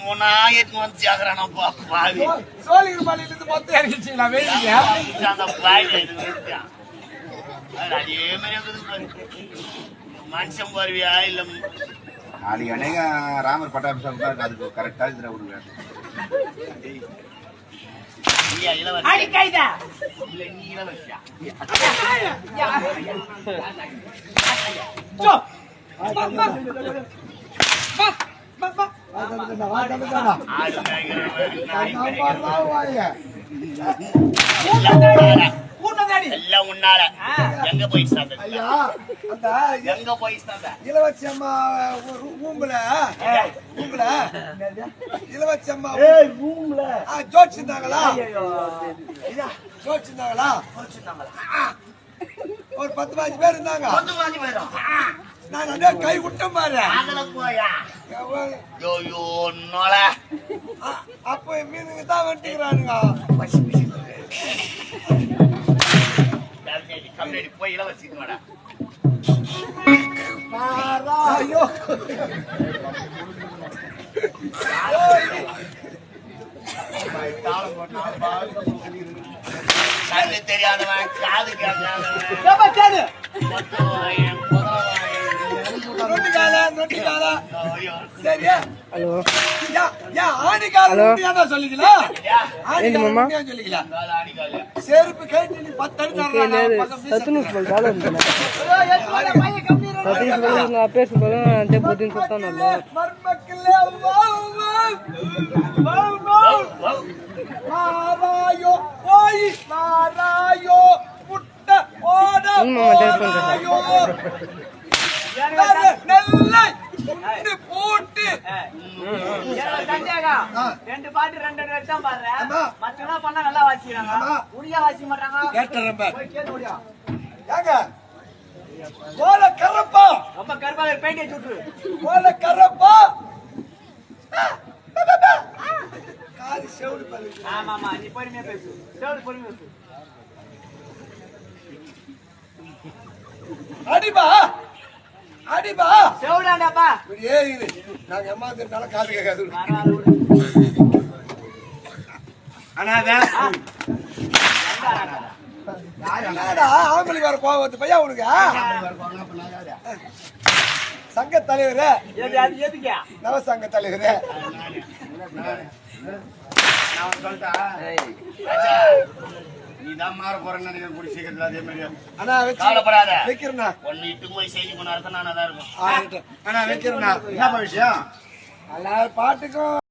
ஒன்னு ஒன்னா எடுத்து வந்து சேர்க்கறானப்பா பாவி சோழிகர் மலையில இருந்து மொத்தம் இறங்கிச்சிங்களா வெயிங்க அந்த பாவி அதே மாதிரி மனுஷன் வருவியா இல்ல நாளைக்கு அநேக ராமர் பட்டாபிஷேகம் தான் இருக்கு. அதுக்கு கரெக்டா இதுல விடுவேன் இளவரசியா எல்லாம் உன்னால எங்க போய் ஐயா அந்த எங்க போய் சாப்பிட்ட அம்மா ஊம்புல ஊம்புல இளவரசி அம்மா ஆ, ஜோடிச்சிருந்தாங்களா ஜோடிச்சிருந்தாங்களா ஒரு பத்து பாஞ்சு பேர் இருந்தாங்க. கொஞ்சம் போயிடும் நான் அப்படியே கை விட்டேன் பாரு அதுல போயா? எவ்வளவு- யோ யோ நோல அப்போ மீனுங்க தான் வந்துக்கிறானுங்க கம்யூனிட்டி போய் இளவரசி ஐயோ. கண்ணு தெரியாதவன் காது கேட்காதவன் ஏப்பா கேளு மொத்தவாயன், புதவாயன், நொட்டிக்கால நொட்டிக்கால ஐயோ. சரியா ஹலோ யா யா ஆணிக்கால நொட்டியாடா சொல்லிக்கல யா, ஆணிக்கால நொட்டியா சொல்லிக்கல காது ஆடிக்காலு. செருப்பு கட்டி நீ பத்து அடி தரலாம் பக்கம் సత్తును చాలా ఉంటుంది సతీష్ బదులు నా పేరు బదులు అంతే పొద్దున్న చూస్తాను ஓய் மாராயோ புட்ட ஓட. மாராயோ நெல்லை நெல்லை புட்டு. ரெண்டு பாட்டு ரெண்டு ரெண்டு தான் பாடுற. மத்தெல்லாம் பண்ணா நல்லா வாசிக்கிறாங்க. உடியா வாசிக்க மாட்டாங்க கேட்டுறேன் ஏங்க ஓல கரப்பா ரொம்ப கருப்பாக பெயிண்ட் விட்டுரு ஓல கரப்பா காது செவுடு பல்லு ஆமா ஆமா நீ பொறுமையா பேசு செவடு பொறுமையா பேசு அடிபா! அடிபா! செவடாண்டாப்பா! இப்படியே இரு நாங்க ஏமாந்துட்டாலும் காது கேட்காது? என்னடா ஆம்பளை வேற கோவம் வருது பையா உனக்கு? சங்க தலைவர். நவ சங்க தலைவர். நீதான் மாற போறேன்னு நினைக்கிறேன் கூடி சீக்கிரத்துல அதே மாதிரி. வச்சு கவலைப்படாத. வைக்கிறேண்ணா. ஒன்னு இட்டு போய் செய்தி கொண்டு அர்த்தம் நானா தான் இருக்கும் ஆ, அண்ணா வைக்கிறேண்ணா. என்னப்பா விஷயம்? பாட்டுக்கும்